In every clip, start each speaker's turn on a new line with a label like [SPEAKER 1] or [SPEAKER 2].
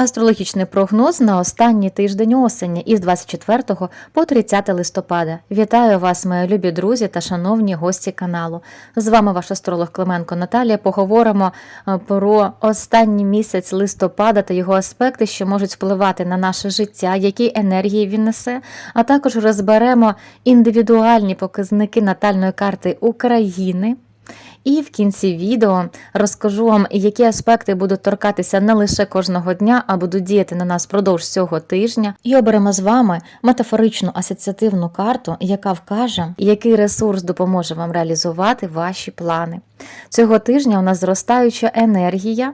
[SPEAKER 1] Астрологічний прогноз на останній тиждень осені із 24 по 30 листопада. Вітаю вас, мої любі друзі та шановні гості каналу. З вами ваш астролог Клименко Наталія. Поговоримо е, про останній місяць листопада та його аспекти, що можуть впливати на наше життя, які енергії він несе. А також розберемо індивідуальні показники натальної карти України. І в кінці відео розкажу вам, які аспекти будуть торкатися не лише кожного дня, а будуть діяти на нас впродовж цього тижня. І оберемо з вами метафоричну асоціативну карту, яка вкаже, який ресурс допоможе вам реалізувати ваші плани. Цього тижня у нас зростаюча енергія,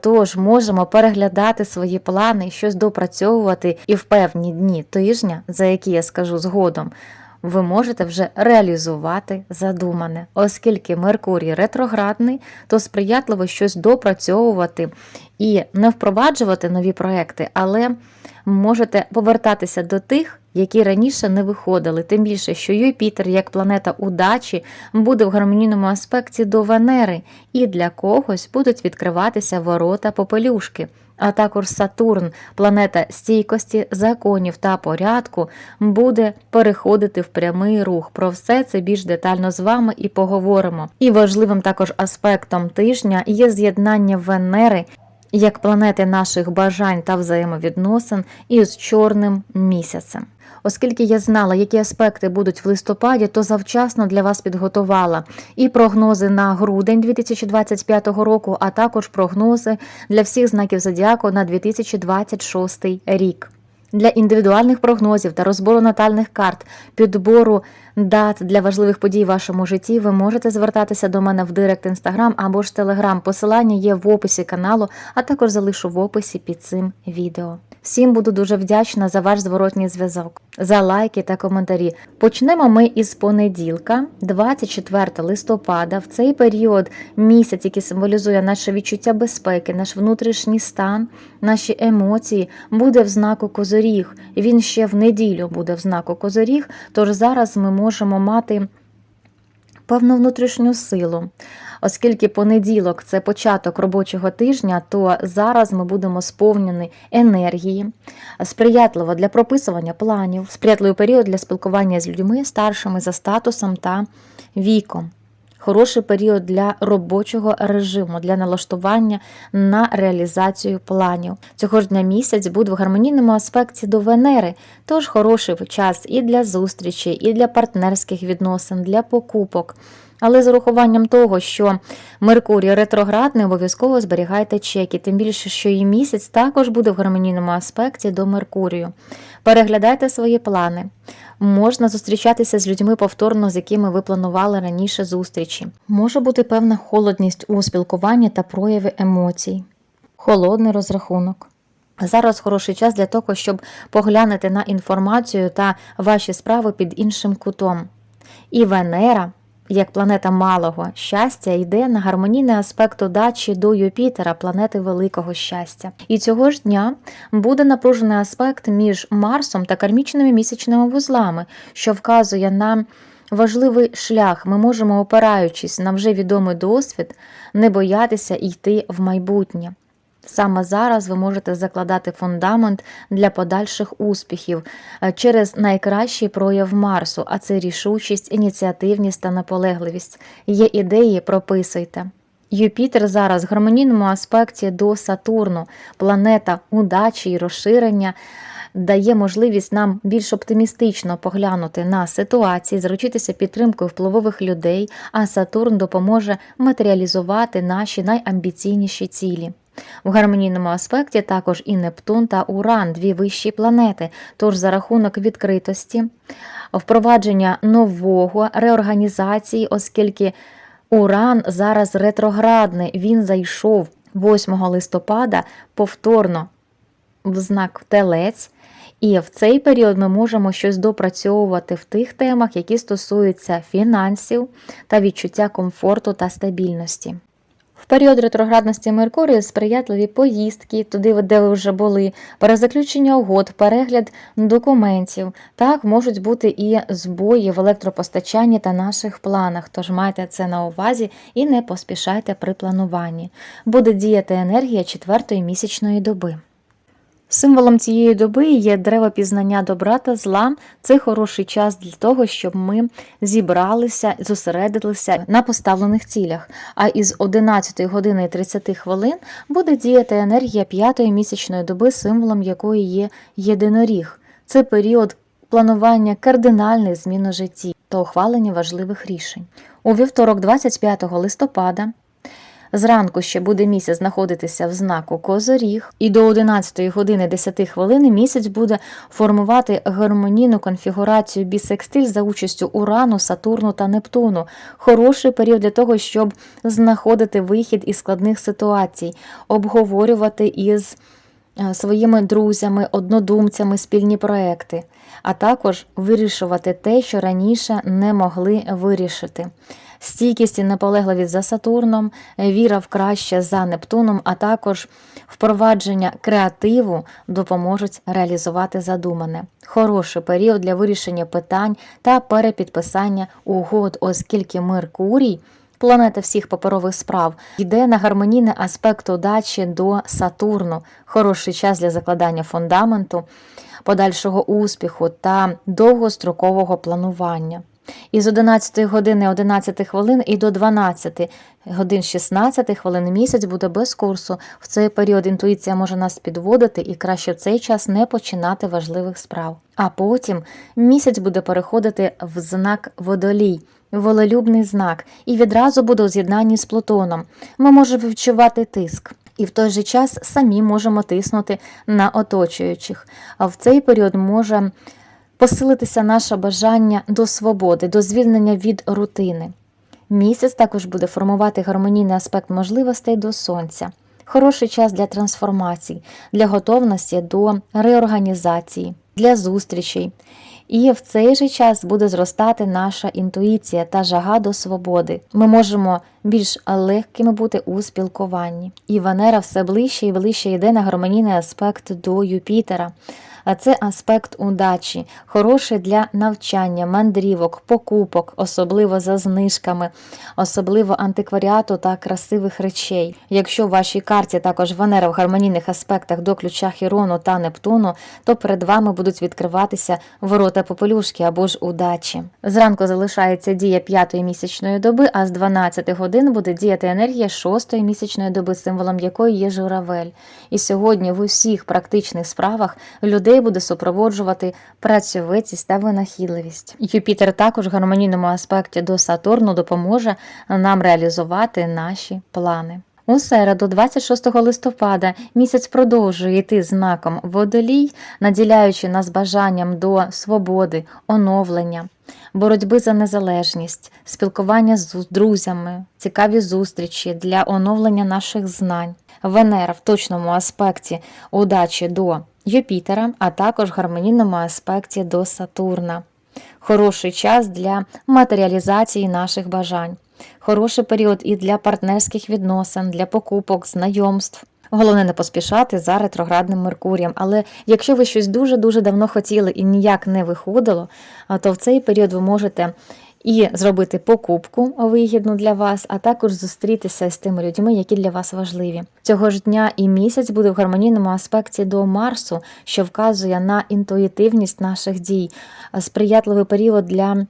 [SPEAKER 1] тож можемо переглядати свої плани, щось допрацьовувати і в певні дні тижня, за які я скажу згодом ви можете вже реалізувати задумане. Оскільки Меркурій ретроградний, то сприятливо щось допрацьовувати і не впроваджувати нові проекти, але можете повертатися до тих, які раніше не виходили. Тим більше, що Юпітер, як планета удачі, буде в гармонійному аспекті до Венери, і для когось будуть відкриватися ворота попелюшки. А також Сатурн, планета стійкості, законів та порядку, буде переходити в прямий рух. Про все це більш детально з вами і поговоримо. І важливим також аспектом тижня є з'єднання Венери як планети наших бажань та взаємовідносин із чорним місяцем. Оскільки я знала, які аспекти будуть в листопаді, то завчасно для вас підготувала і прогнози на грудень 2025 року, а також прогнози для всіх знаків зодіаку на 2026 рік. Для індивідуальних прогнозів та розбору натальних карт, підбору дат для важливих подій в вашому житті, ви можете звертатися до мене в директ інстаграм або ж телеграм. Посилання є в описі каналу, а також залишу в описі під цим відео. Всім буду дуже вдячна за ваш зворотній зв'язок, за лайки та коментарі. Почнемо ми із понеділка, 24 листопада. В цей період місяць, який символізує наше відчуття безпеки, наш внутрішній стан, наші емоції, буде в знаку Козоріг. Він ще в неділю буде в знаку Козоріг. Тож зараз ми можемо мати певну внутрішню силу. Оскільки понеділок це початок робочого тижня, то зараз ми будемо сповнені енергії, сприятливо для прописування планів, сприятливий період для спілкування з людьми старшими за статусом та віком. Хороший період для робочого режиму, для налаштування на реалізацію планів. Цього ж дня місяць буде в гармонійному аспекті до Венери, тож хороший час і для зустрічі, і для партнерських відносин, для покупок. Але з урахуванням того, що Меркурій ретроградний, обов'язково зберігайте чеки, тим більше, що і місяць також буде в гармонійному аспекті до Меркурію. Переглядайте свої плани. Можна зустрічатися з людьми повторно, з якими ви планували раніше зустрічі. Може бути певна холодність у спілкуванні та прояви емоцій, холодний розрахунок. Зараз хороший час для того, щоб поглянути на інформацію та ваші справи під іншим кутом. І Венера як планета малого щастя йде на гармонійний аспект удачі до Юпітера, планети великого щастя. І цього ж дня буде напружений аспект між Марсом та кармічними місячними вузлами, що вказує на важливий шлях. Ми можемо, опираючись на вже відомий досвід, не боятися йти в майбутнє. Саме зараз ви можете закладати фундамент для подальших успіхів е, через найкращий прояв Марсу, а це рішучість, ініціативність та наполегливість. Є ідеї, прописуйте. Юпітер зараз в гармонійному аспекті до Сатурну, планета удачі і розширення. Дає можливість нам більш оптимістично поглянути на ситуації, заручитися підтримкою впливових людей, а Сатурн допоможе матеріалізувати наші найамбіційніші цілі. В гармонійному аспекті також і Нептун та Уран, дві вищі планети, тож за рахунок відкритості, впровадження нового реорганізації, оскільки Уран зараз ретроградний, він зайшов 8 листопада повторно в знак Телець. І в цей період ми можемо щось допрацьовувати в тих темах, які стосуються фінансів та відчуття комфорту та стабільності. В період ретроградності Меркурію сприятливі поїздки, туди, де ви вже були, перезаключення угод, перегляд документів. Так можуть бути і збої в електропостачанні та наших планах, тож майте це на увазі і не поспішайте при плануванні. Буде діяти енергія четвертої місячної доби. Символом цієї доби є дерево пізнання добра та зла. Це хороший час для того, щоб ми зібралися, зосередилися на поставлених цілях. А із 11 години 30 хвилин буде діяти енергія п'ятої місячної доби, символом якої є єдиноріг. Це період планування кардинальних змін у житті та ухвалення важливих рішень. У вівторок, 25 листопада, Зранку ще буде місяць знаходитися в знаку Козоріг, і до 11 години 10 хвилин місяць буде формувати гармонійну конфігурацію бісекстиль за участю Урану, Сатурну та Нептуну. Хороший період для того, щоб знаходити вихід із складних ситуацій, обговорювати із е, своїми друзями, однодумцями спільні проекти, а також вирішувати те, що раніше не могли вирішити стійкість і наполегливість за Сатурном, віра в краще за Нептуном, а також впровадження креативу допоможуть реалізувати задумане. Хороший період для вирішення питань та перепідписання угод, оскільки Меркурій. Планета всіх паперових справ йде на гармонійний аспект удачі до Сатурну, хороший час для закладання фундаменту, подальшого успіху та довгострокового планування. Із 11 години 11 хвилин і до 12 годин 16 хвилин місяць буде без курсу. В цей період інтуїція може нас підводити і краще в цей час не починати важливих справ. А потім місяць буде переходити в знак водолій. Волелюбний знак, і відразу буде у з'єднанні з Плутоном. Ми можемо відчувати тиск. І в той же час самі можемо тиснути на оточуючих. А в цей період може посилитися наше бажання до свободи, до звільнення від рутини. Місяць також буде формувати гармонійний аспект можливостей до сонця, хороший час для трансформацій, для готовності до реорганізації, для зустрічей. І в цей же час буде зростати наша інтуїція та жага до свободи. Ми можемо більш легкими бути у спілкуванні. І Венера все ближче і ближче йде на гармонійний аспект до Юпітера. А це аспект удачі, хороший для навчання, мандрівок, покупок, особливо за знижками, особливо антикваріату та красивих речей. Якщо в вашій карті також Венера в гармонійних аспектах до ключа Хірону та Нептуну, то перед вами будуть відкриватися ворота попелюшки або ж удачі. Зранку залишається дія п'ятої місячної доби, а з 12 годин буде діяти енергія шостої місячної доби, символом якої є журавель. І сьогодні в усіх практичних справах людей людей буде супроводжувати працьовитість та винахідливість. Юпітер також в гармонійному аспекті до Сатурну допоможе нам реалізувати наші плани. У середу, 26 листопада, місяць продовжує йти знаком водолій, наділяючи нас бажанням до свободи, оновлення, боротьби за незалежність, спілкування з друзями, цікаві зустрічі для оновлення наших знань. Венера в точному аспекті удачі до Юпітера, а також гармонійному аспекті до Сатурна. Хороший час для матеріалізації наших бажань, хороший період і для партнерських відносин, для покупок, знайомств. Головне не поспішати за ретроградним Меркурієм. Але якщо ви щось дуже-дуже давно хотіли і ніяк не виходило, то в цей період ви можете і зробити покупку вигідну для вас, а також зустрітися з тими людьми, які для вас важливі. Цього ж дня і місяць буде в гармонійному аспекті до Марсу, що вказує на інтуїтивність наших дій, сприятливий період для.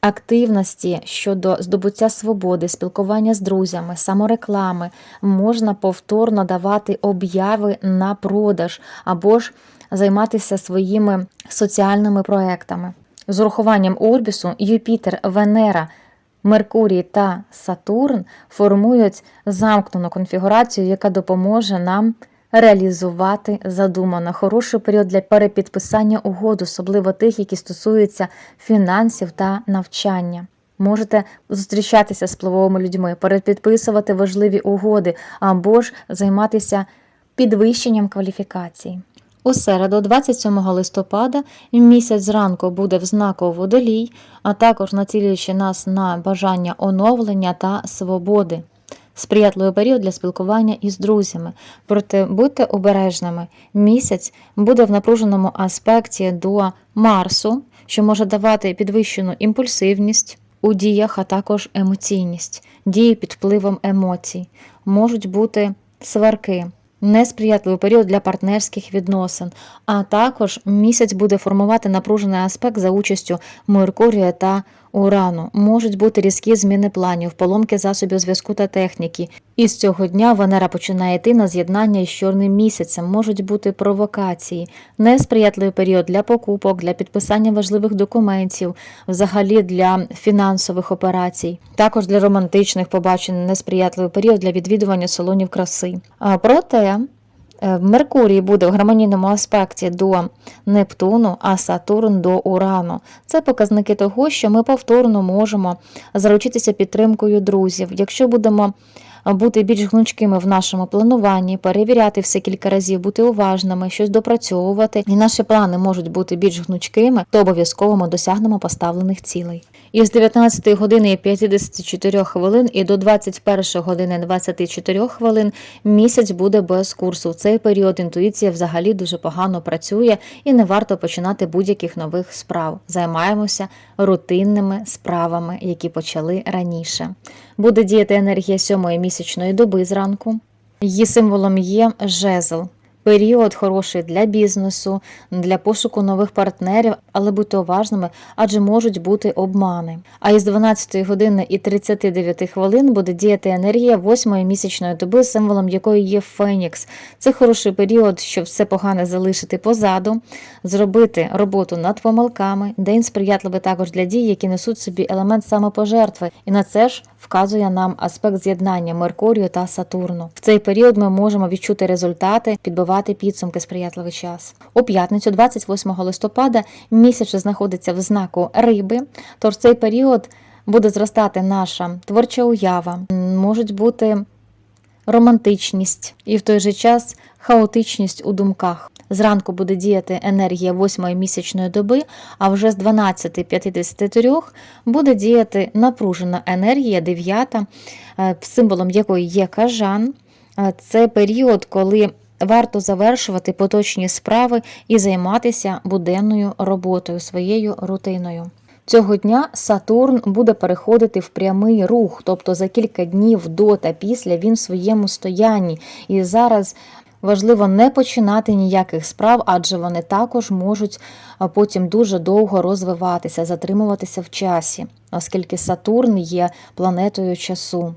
[SPEAKER 1] Активності щодо здобуття свободи, спілкування з друзями, самореклами можна повторно давати обяви на продаж або ж займатися своїми соціальними проектами. З урахуванням Орбісу Юпітер, Венера, Меркурій та Сатурн формують замкнену конфігурацію, яка допоможе нам реалізувати задумано. Хороший період для перепідписання угод, особливо тих, які стосуються фінансів та навчання. Можете зустрічатися з впливовими людьми, перепідписувати важливі угоди або ж займатися підвищенням кваліфікації. У середу, 27 листопада, місяць зранку буде в знаку водолій, а також націлюючи нас на бажання оновлення та свободи. Сприятливий період для спілкування із друзями. Проте будьте обережними. Місяць буде в напруженому аспекті до Марсу, що може давати підвищену імпульсивність у діях, а також емоційність, дії під впливом емоцій. Можуть бути сварки несприятливий період для партнерських відносин, а також місяць буде формувати напружений аспект за участю Меркурія та Урану. Можуть бути різкі зміни планів, поломки засобів зв'язку та техніки. І з цього дня Венера починає йти на з'єднання із чорним місяцем. Можуть бути провокації, несприятливий період для покупок, для підписання важливих документів, взагалі для фінансових операцій, також для романтичних побачень, несприятливий період для відвідування салонів краси. А проте. Е, Меркурій буде в гармонійному аспекті до Нептуну, а Сатурн до Урану. Це показники того, що ми повторно можемо заручитися підтримкою друзів. Якщо будемо бути більш гнучкими в нашому плануванні, перевіряти все кілька разів, бути уважними, щось допрацьовувати, і наші плани можуть бути більш гнучкими, то обов'язково ми досягнемо поставлених цілей. Із 19 години 54 хвилин і до 21 години 24 хвилин місяць буде без курсу. В цей період інтуїція взагалі дуже погано працює і не варто починати будь-яких нових справ. Займаємося рутинними справами, які почали раніше. Буде діяти енергія сьомої місячної доби зранку. Її символом є жезл. Період хороший для бізнесу, для пошуку нових партнерів, але будьте уважними, адже можуть бути обмани. А із 12 години і 39 хвилин буде діяти енергія восьмої місячної доби, символом якої є Фенікс. Це хороший період, щоб все погане залишити позаду, зробити роботу над помилками. День сприятливий також для дій, які несуть собі елемент самопожертви. І на це ж вказує нам аспект з'єднання Меркурію та Сатурну. В цей період ми можемо відчути результати, підбивати підсумки сприятливий час. У п'ятницю, 28 листопада, місяць знаходиться в знаку риби, тож в цей період буде зростати наша творча уява, можуть бути романтичність і в той же час хаотичність у думках. Зранку буде діяти енергія восьмої місячної доби, а вже з 12.53 буде діяти напружена енергія, дев'ята, е, символом якої є кажан. Е, Це період, коли варто завершувати поточні справи і займатися буденною роботою, своєю рутиною. Цього дня Сатурн буде переходити в прямий рух, тобто за кілька днів до та після він в своєму стоянні. І зараз важливо не починати ніяких справ, адже вони також можуть потім дуже довго розвиватися, затримуватися в часі, оскільки Сатурн є планетою часу.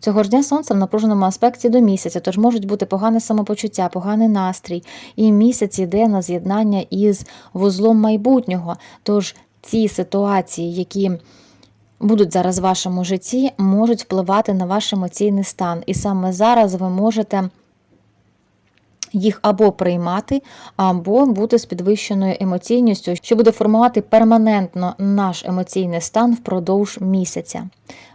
[SPEAKER 1] Цього ж дня сонце в напруженому аспекті до місяця, тож можуть бути погане самопочуття, поганий настрій, і місяць йде на з'єднання із вузлом майбутнього. Тож ці ситуації, які будуть зараз в вашому житті, можуть впливати на ваш емоційний стан. І саме зараз ви можете їх або приймати, або бути з підвищеною емоційністю, що буде формувати перманентно наш емоційний стан впродовж місяця.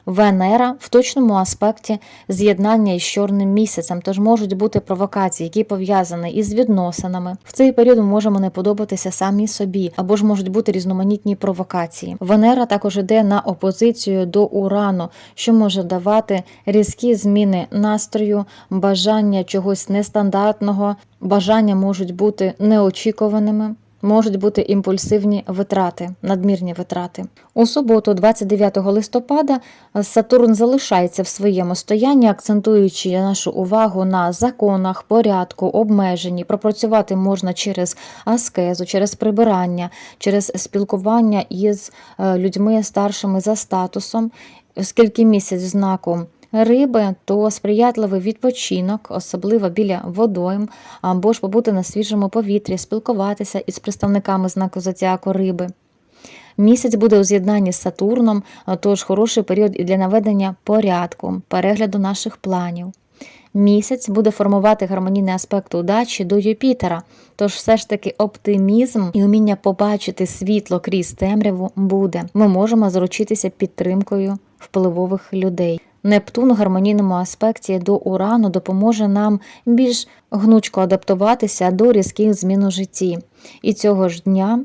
[SPEAKER 1] Венера в точному аспекті з'єднання із чорним місяцем, тож можуть бути провокації, які пов'язані із відносинами. В цей період ми можемо не подобатися самі собі, або ж можуть бути різноманітні провокації. Венера також йде на опозицію до Урану, що може давати різкі зміни настрою, бажання чогось нестандартного, бажання можуть бути неочікуваними. Можуть бути імпульсивні витрати, надмірні витрати. У суботу, 29 листопада, Сатурн залишається в своєму стоянні, акцентуючи нашу увагу на законах, порядку, обмеженні. Пропрацювати можна через аскезу, через прибирання, через спілкування із е, людьми старшими за статусом, оскільки місяць знаку риби, то сприятливий відпочинок, особливо біля водойм, або ж побути на свіжому повітрі, спілкуватися із представниками знаку зодіаку риби. Місяць буде у з'єднанні з Сатурном, тож хороший період і для наведення порядку, перегляду наших планів. Місяць буде формувати гармонійний аспект удачі до Юпітера, тож все ж таки оптимізм і уміння побачити світло крізь темряву буде. Ми можемо заручитися підтримкою впливових людей. Нептун у гармонійному аспекті до Урану допоможе нам більш гнучко адаптуватися до різких змін у житті. І цього ж дня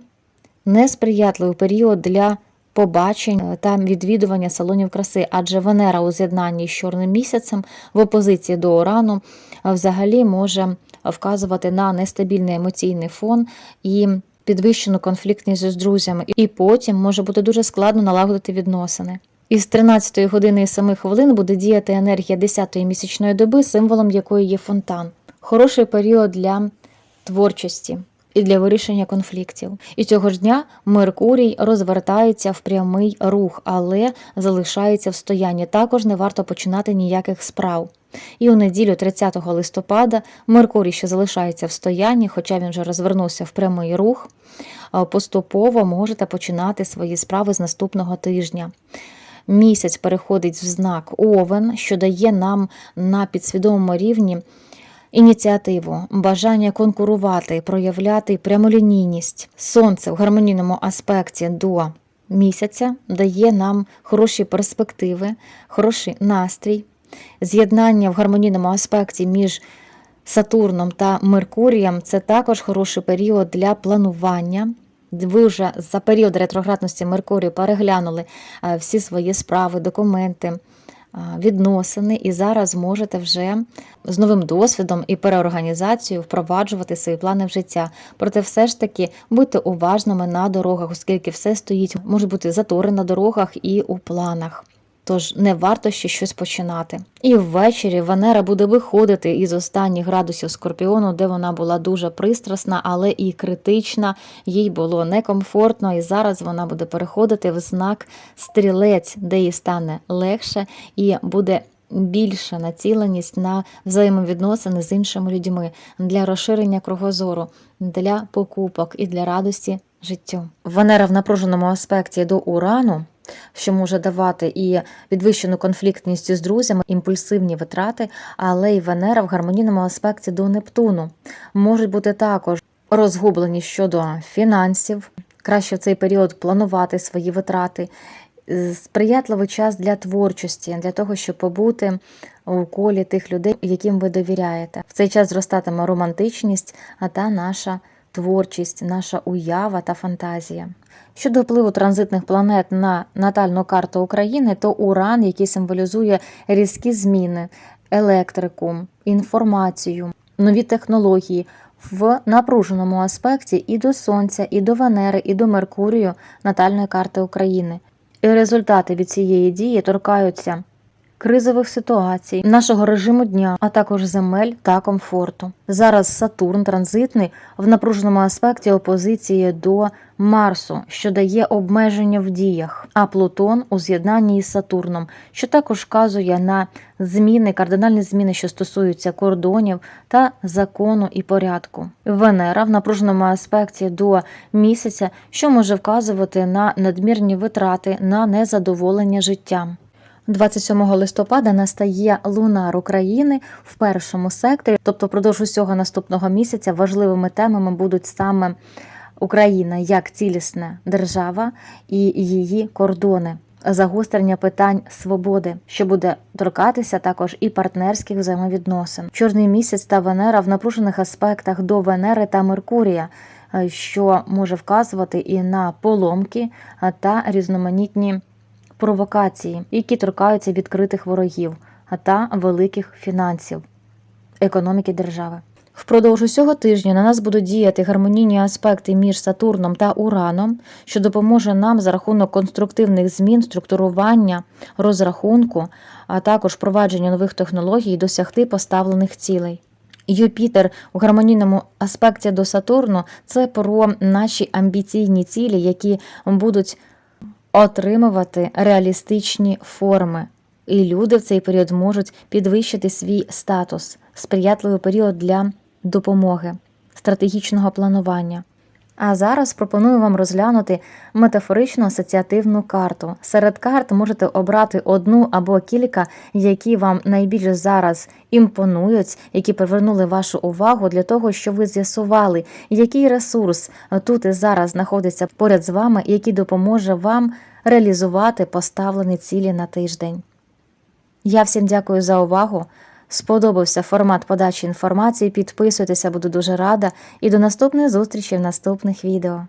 [SPEAKER 1] несприятливий період для побачень та відвідування салонів краси, адже Венера у з'єднанні з чорним місяцем в опозиції до Урану взагалі може вказувати на нестабільний емоційний фон і підвищену конфліктність з друзями, і потім може бути дуже складно налагодити відносини. Із 13 години і 7 хвилин буде діяти енергія 10-ї місячної доби, символом якої є фонтан. хороший період для творчості і для вирішення конфліктів. І цього ж дня Меркурій розвертається в прямий рух, але залишається в стоянні. Також не варто починати ніяких справ. І у неділю, 30 листопада, Меркурій ще залишається в стоянні, хоча він вже розвернувся в прямий рух. Поступово можете починати свої справи з наступного тижня. Місяць переходить в знак Овен, що дає нам на підсвідомому рівні ініціативу, бажання конкурувати, проявляти прямолінійність. Сонце в гармонійному аспекті до місяця дає нам хороші перспективи, хороший настрій, з'єднання в гармонійному аспекті між Сатурном та Меркурієм це також хороший період для планування. Ви вже за період ретроградності Меркурію переглянули е, всі свої справи, документи, е, відносини, і зараз можете вже з новим досвідом і переорганізацією впроваджувати свої плани в життя. Проте, все ж таки, будьте уважними на дорогах, оскільки все стоїть, можуть бути затори на дорогах і у планах. Тож не варто ще щось починати. І ввечері Венера буде виходити із останніх градусів Скорпіону, де вона була дуже пристрасна, але і критична. Їй було некомфортно, і зараз вона буде переходити в знак стрілець, де їй стане легше і буде. Більша націленість на взаємовідносини з іншими людьми для розширення кругозору, для покупок і для радості життю. Венера в напруженому аспекті до урану що може давати і підвищену конфліктність з друзями, імпульсивні витрати, але й Венера в гармонійному аспекті до Нептуну можуть бути також розгублені щодо фінансів. Краще в цей період планувати свої витрати. Сприятливий час для творчості, для того, щоб побути у колі тих людей, яким ви довіряєте. В цей час зростатиме романтичність, а та наша творчість, наша уява та фантазія. Щодо впливу транзитних планет на натальну карту України, то Уран, який символізує різкі зміни, електрику, інформацію, нові технології в напруженому аспекті і до Сонця, і до Венери, і до Меркурію натальної карти України. І результати від цієї дії торкаються кризових ситуацій, нашого режиму дня, а також земель та комфорту. Зараз Сатурн транзитний в напруженому аспекті опозиції до Марсу, що дає обмеження в діях, а Плутон у з'єднанні із Сатурном, що також вказує на зміни, кардинальні зміни, що стосуються кордонів та закону і порядку. Венера в напруженому аспекті до місяця, що може вказувати на надмірні витрати на незадоволення життям. 27 листопада настає лунар України в першому секторі, тобто впродовж усього наступного місяця важливими темами будуть саме Україна як цілісна держава і її кордони. Загострення питань свободи, що буде торкатися також і партнерських взаємовідносин. Чорний місяць та Венера в напружених аспектах до Венери та Меркурія, е, що може вказувати і на поломки та різноманітні провокації, які торкаються відкритих ворогів, а та великих фінансів, економіки держави. Впродовж усього тижня на нас будуть діяти гармонійні аспекти між Сатурном та Ураном, що допоможе нам за рахунок конструктивних змін, структурування, розрахунку, а також впровадження нових технологій досягти поставлених цілей. Юпітер у гармонійному аспекті до Сатурну це про наші амбіційні цілі, які будуть отримувати реалістичні форми, і люди в цей період можуть підвищити свій статус, сприятливий період для допомоги, стратегічного планування. А зараз пропоную вам розглянути метафоричну асоціативну карту. Серед карт можете обрати одну або кілька, які вам найбільше зараз імпонують, які привернули вашу увагу для того, щоб ви з'ясували, який ресурс тут і зараз знаходиться поряд з вами, який допоможе вам реалізувати поставлені цілі на тиждень. Я всім дякую за увагу. Сподобався формат подачі інформації. Підписуйтеся, буду дуже рада. І до наступних зустрічей в наступних відео.